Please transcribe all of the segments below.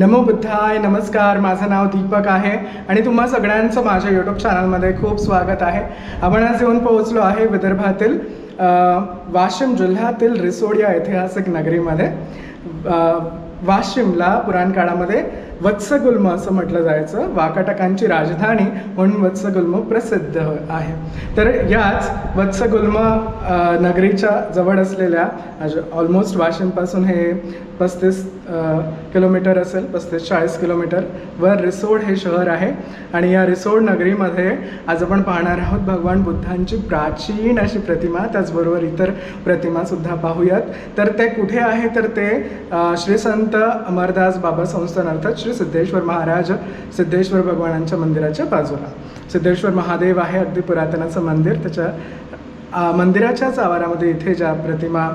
नमो बुद्धाय नमस्कार. माझं नाव दीपक आहे आणि तुम्हा सगळ्यांचं माझ्या यूट्यूब चॅनलमध्ये खूप स्वागत आहे. आपण आज येऊन पोहोचलो आहे विदर्भातील वाशिम जिल्ह्यातील रिसोड या ऐतिहासिक नगरीमध्ये वाशिमला पुराण काळामध्ये वत्सगुल्म असं म्हटलं जायचं. वाकाटकांची राजधानी म्हणून वत्सगुल्म प्रसिद्ध आहे. तर याच वत्सगुल्म नगरीच्या जवळ असलेल्या ऑलमोस्ट वाशिमपासून हे पस्तीस किलोमीटर असेल पस्तीस चाळीस किलोमीटर वर रिसोड हे शहर आहे. आणि या रिसोड नगरीमध्ये आज आपण पाहणार आहोत भगवान बुद्धांची प्राचीन अशी प्रतिमा त्याचबरोबर इतर प्रतिमासुद्धा पाहूयात. तर ते कुठे आहे? तर ते श्री संत अमरदास बाबा संस्थान अर्थात श्री सिद्धेश्वर महाराज सिद्धेश्वर भगवानांच्या मंदिराच्या बाजूला. सिद्धेश्वर महादेव आहे अगदी पुरातनाचं मंदिर. त्याच्या मंदिराच्याच आवारामध्ये इथे ज्या प्रतिमा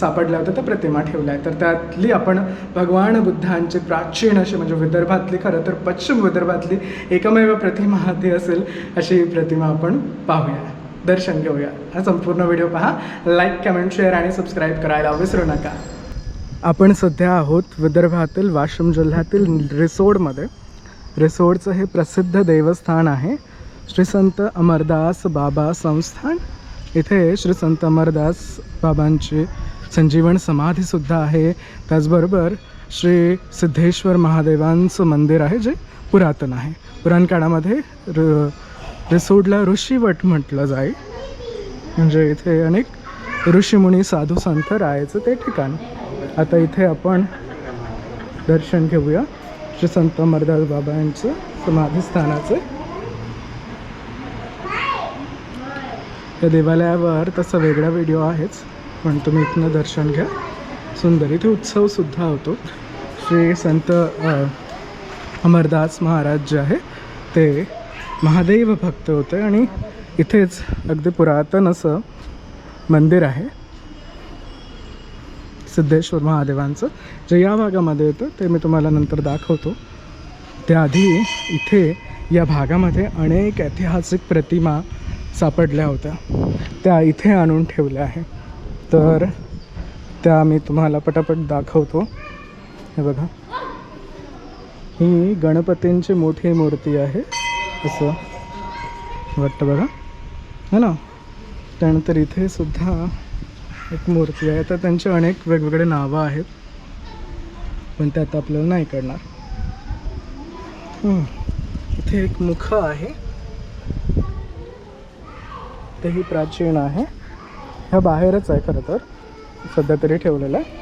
सापडल्या होत्या त्या प्रतिमा ठेवल्या आहेत. तर त्यातली आपण भगवान बुद्धांची प्राचीन अशी म्हणजे विदर्भातली खरं तर पश्चिम विदर्भातली एकमेव प्रतिमा ती असेल अशी प्रतिमा आपण पाहूया. दर्शन घेऊया. हा संपूर्ण व्हिडिओ पहा. लाईक कमेंट शेअर आणि सबस्क्राईब करायला विसरू नका. आपण सध्या आहोत विदर्भातील वाशिम जिल्ह्यातील रिसोडमध्ये. रिसोडचं हे प्रसिद्ध देवस्थान आहे. श्री संत अमरदास बाबा संस्थान. इथे श्री संत अमरदास बाबांची संजीवन समाधीसुद्धा आहे. त्याचबरोबर श्री सिद्धेश्वर महादेवांचं मंदिर आहे जे पुरातन आहे. पुराण काळामध्ये र रिसोडला ऋषीवट म्हटलं जाईल म्हणजे इथे अनेक ऋषीमुनी साधू संत राहायचं ते ठिकाण. आता इथे आपण दर्शन घेऊया. श्री संत अमरदास बाबा यांचं समाधीस्थानाचं. या देवालयावर तसा वेगळा व्हिडिओ आहेच पण तुम्ही इथनं दर्शन घ्या. सुंदर इथे उत्सवसुद्धा होतो. श्री संत अमरदास महाराज जे आहे ते महादेव भक्त होते आणि इथेच अगदी पुरातन असं मंदिर आहे. सिद्धेश्वर महादेवांचं. जे या भागामध्ये येतं ते मी तुम्हाला नंतर दाखवतो. त्याआधी इथे या भागामध्ये अनेक ऐतिहासिक प्रतिमा सापडल्या होत्या. त्या इथे आणून ठेवल्या आहे तर त्या मी तुम्हाला पटापट दाखवतो. हे बघा. ही गणपतींची मोठी मूर्ती आहे. असं वाटतं बघा. है ना? त्यानंतर इथे सुद्धा एक मूर्ती आहे. तर त्यांचे अनेक वेगवेगळे नावं आहेत. पण ते आता आपल्याला नाही कळणार. इथे एक मुख आहे. तेही प्राचीन आहे. ह्या बाहेरच आहे खरं तर. सध्या तरी ठेवलेलं आहे.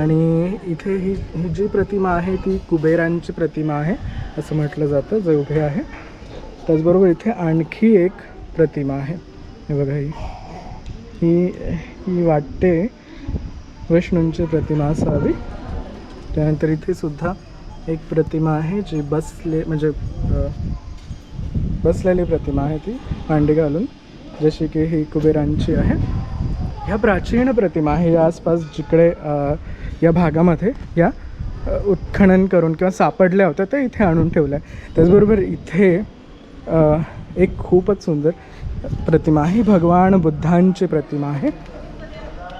आणि इथे ही ही जी प्रतिमा आहे ती कुबेरांची प्रतिमा आहे असं म्हटलं जातं जे उभे आहे. त्याचबरोबर इथे आणखी एक प्रतिमा आहे. हे बघा ही. ही ही वाटते विष्णूंची प्रतिमा असावी. त्यानंतर इथे सुद्धा एक प्रतिमा आहे जी बसले म्हणजे बसलेली प्रतिमा आहे ती मांडी घालून. जशी की ही कुबेरांची आहे. ह्या प्राचीन प्रतिमा आहे या आसपास जिकडे या भागामध्ये या उत्खनन करून किंवा सापडल्या होत्या त्या इथे आणून ठेवल्या. त्याचबरोबर इथे एक खूपच सुंदर प्रतिमा आहे ही भगवान बुद्धांची प्रतिमा आहे.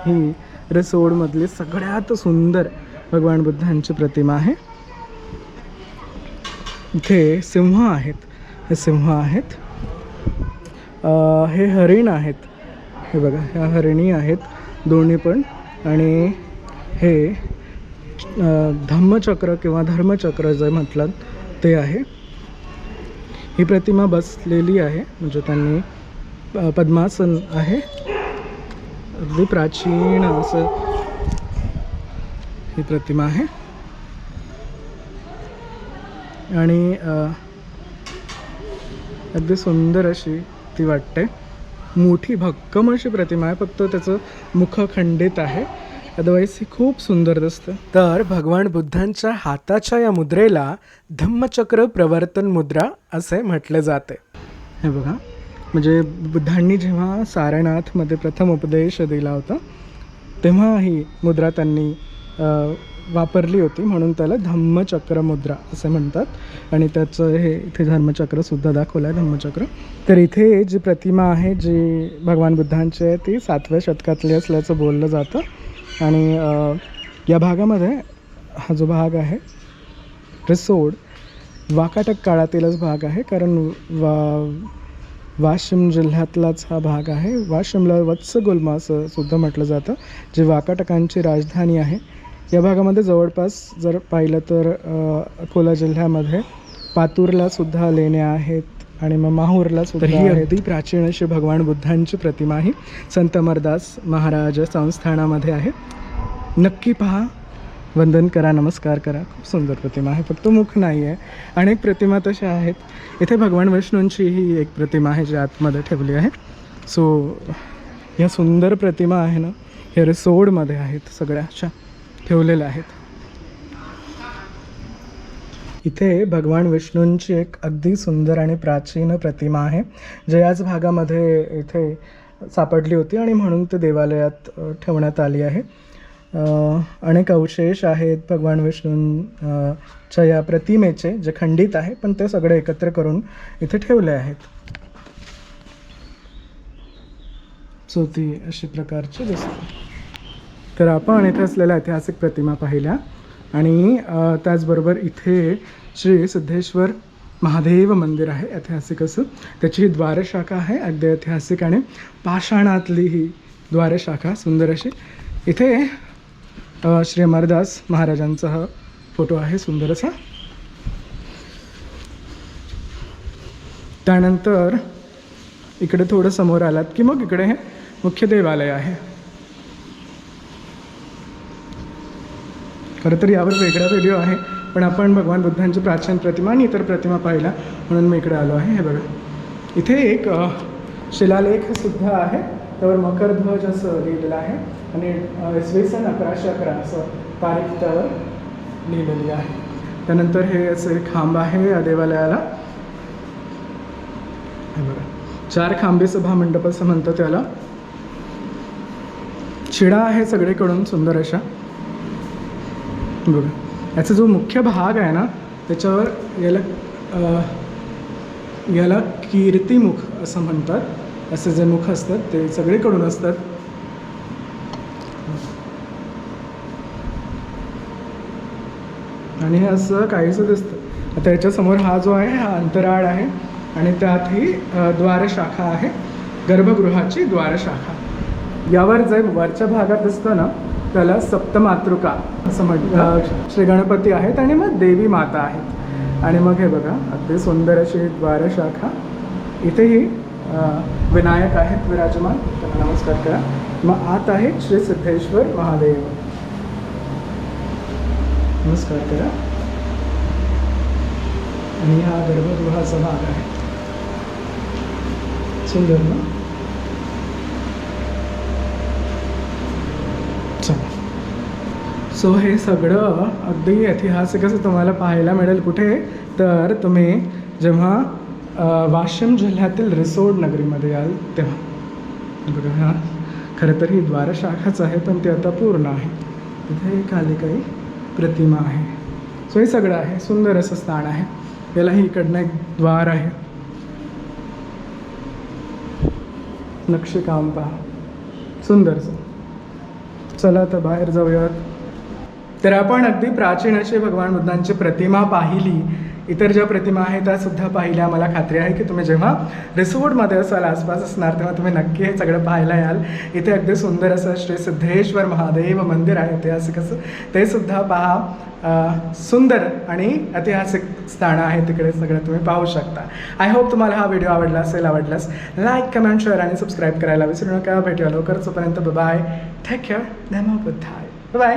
ही रिसोडमधली सगळ्यात सुंदर भगवान बुद्धांची प्रतिमा आहे. इथे सिंह आहेत. हे सिंह आहेत. हे हरिण आहेत. हे बघा ह्या हरिणी आहेत दोन्ही पण. आणि हे धम्मचक्र किंवा धर्मचक्र जे म्हटलं ते आहे. ही प्रतिमा बसलेली आहे. म्हणजे त्यांनी पद्मासन आहे. अगदी प्राचीन असं ही प्रतिमा आहे. आणि अगदी सुंदर अशी ती वाटते. मोठी भक्कम अशी प्रतिमा आहे फक्त त्याचं मुख खंडित आहे. अदरवाईज ही खूप सुंदर दिसतं. तर भगवान बुद्धांच्या हाताच्या या मुद्रेला धम्मचक्र प्रवर्तन मुद्रा असे म्हटले जाते. हे बघा. म्हणजे बुद्धांनी जेव्हा सारनाथमध्ये प्रथम उपदेश दिला होता तेव्हा ही मुद्रा त्यांनी वापरली होती. म्हणून त्याला धम्मचक्र मुद्रा असे म्हणतात. आणि त्याचं हे इथे धर्मचक्रसुद्धा दाखवलं आहे धम्मचक्र. तर इथे जी प्रतिमा आहे जी भगवान बुद्धांची आहे ती सातव्या शतकातली असल्याचं बोललं जातं. आणि या भागामध्ये हा जो भाग आहे रिसोड वाकाटक काळातीलच भाग आहे. कारण वा वाशिम जिल्ह्यातलाच हा भाग आहे. वाशिमला वत्सगुल्म असं सुद्धा म्हटलं जातं जे वाकाटकांची राजधानी आहे. या भागामध्ये जवळपास जर पाहिलं तर अकोला जिल्ह्यामध्ये पातूरला सुद्धा लेण्या आहेत आणि मग माहूरला सुद्धा ही अगदी प्राचीन अशी भगवान बुद्धांची प्रतिमा ही संत अमरदास महाराज संस्थानामध्ये आहे. नक्की पहा वंदन करा नमस्कार करा. खूप सुंदर प्रतिमा आहे. फक्त मुख नाही आहे. अनेक प्रतिमा तशा आहेत. इथे भगवान विष्णूंची ही एक प्रतिमा आहे जी आतमध्ये ठेवली आहे. सो या सुंदर प्रतिमा आहे ना हे रिसोडमध्ये आहेत सगळ्या ठेवलेल्या आहेत. इथे भगवान विष्णूंची एक अगदी सुंदर आणि प्राचीन प्रतिमा आहे जे याच भागामध्ये इथे सापडली होती आणि म्हणून ते देवालयात ठेवण्यात आली आहे. अनेक अवशेष आहेत भगवान विष्णूंच्या च्या या प्रतिमेचे जे खंडित आहे पण ते सगळे एकत्र करून इथे ठेवले आहेत. सो ती अशी प्रकारची दिसते तर आपण इथे असलेल्या ऐतिहासिक प्रतिमा पाहिल्या आणि त्याचबरोबर इथे श्री सिद्धेश्वर महादेव मंदिर आहे ऐतिहासिक असं. त्याची ही द्वारशाखा आहे अगदी ऐतिहासिक आणि पाषाणातली ही द्वारशाखा सुंदर अशी. इथे श्री अमरदास महाराजांचा हा फोटो आहे सुंदर असा त्यानंतर इकडे थोडं समोर आलात की मग इकडे हे मुख्य देवालय आहे. खरं तर यावर वेगळा व्हिडिओ आहे पण आपण भगवान बुद्धांची प्राचीन प्रतिमा आणि इतर प्रतिमा पाहिला म्हणून मी इकडे आलो आहे. हे बघा. इथे एक शिलालेख सुद्धा आहे. त्यावर मकरध्वज असं लिहिलेलं आहे आणि इसवी सन अकराशे अकरा असं तारीख त्यावर लिहिलेली आहे. त्यानंतर हे असे खांब आहे या देवालयाला. हे बघा. चार खांबे सभा मंडप असं म्हणतं त्याला शिडा आहे सगळीकडून सुंदर अशा. बघा. याचा जो मुख्य भाग आहे ना त्याच्यावर याला याला कीर्तिमुख असं म्हणतात. असे जे मुख असतात ते सगळीकडून असतात. आणि हे असं काहीच दिसतं. आता याच्यासमोर हा जो आहे हा अंतराळ आहे. आणि त्यात ही द्वारशाखा आहे. गर्भगृहाची द्वारशाखा. यावर जे वरच्या भागात दिसतं ना त्याला सप्तमातृका असं म्हटलं श्री गणपती आहेत आणि मग देवी माता आहेत. आणि मग हे बघा अगदी सुंदर अशी द्वारशाखा. इथेही विनायक आहेत विराजमान त्यांना नमस्कार करा. मग आत आहे श्री सिद्धेश्वर महादेव. नमस्कार करा. आणि हा गर्भगृहाचा भाग आहे. सुंदर ना? सो हे सगळं अगदी ऐतिहासिक असं तुम्हाला पाहायला मिळेल कुठे? तर तुम्ही जेव्हा वाशिम जिल्ह्यातील रिसोड नगरीमध्ये याल तेव्हा. बघा हां खरं तर ही द्वारशाखाच आहे पण ती आता पूर्ण आहे. तिथे खाली काही प्रतिमा आहे. सो हे सगळं आहे सुंदर असं स्थान आहे. यालाही इकडनं एक द्वार आहे. नक्षीकाम पहा सुंदरसं चला तर बाहेर जाऊयात. तर आपण अगदी प्राचीन अशी भगवान बुद्धांची प्रतिमा पाहिली. इतर ज्या प्रतिमा आहेत त्या सुद्धा पाहिल्या. मला खात्री आहे की तुम्ही जेव्हा रिसोर्टमध्ये असाल आसपास असणार तेव्हा तुम्ही नक्की हे सगळं पाहायला याल. इथे अगदी सुंदर असं श्री सिद्धेश्वर महादेव मंदिर आहे. ऐतिहासिक असं. ते सुद्धा पहा. सुंदर आणि ऐतिहासिक स्थानं आहे. तिकडे सगळं तुम्ही पाहू शकता. आय होप तुम्हाला हा व्हिडिओ आवडला असेल आवडलास लाईक कमेंट शेअर आणि सबस्क्राईब करायला विसरू नका. भेटूया लवकरच. तोपर्यंत बाय टेक केअर धर्म बाय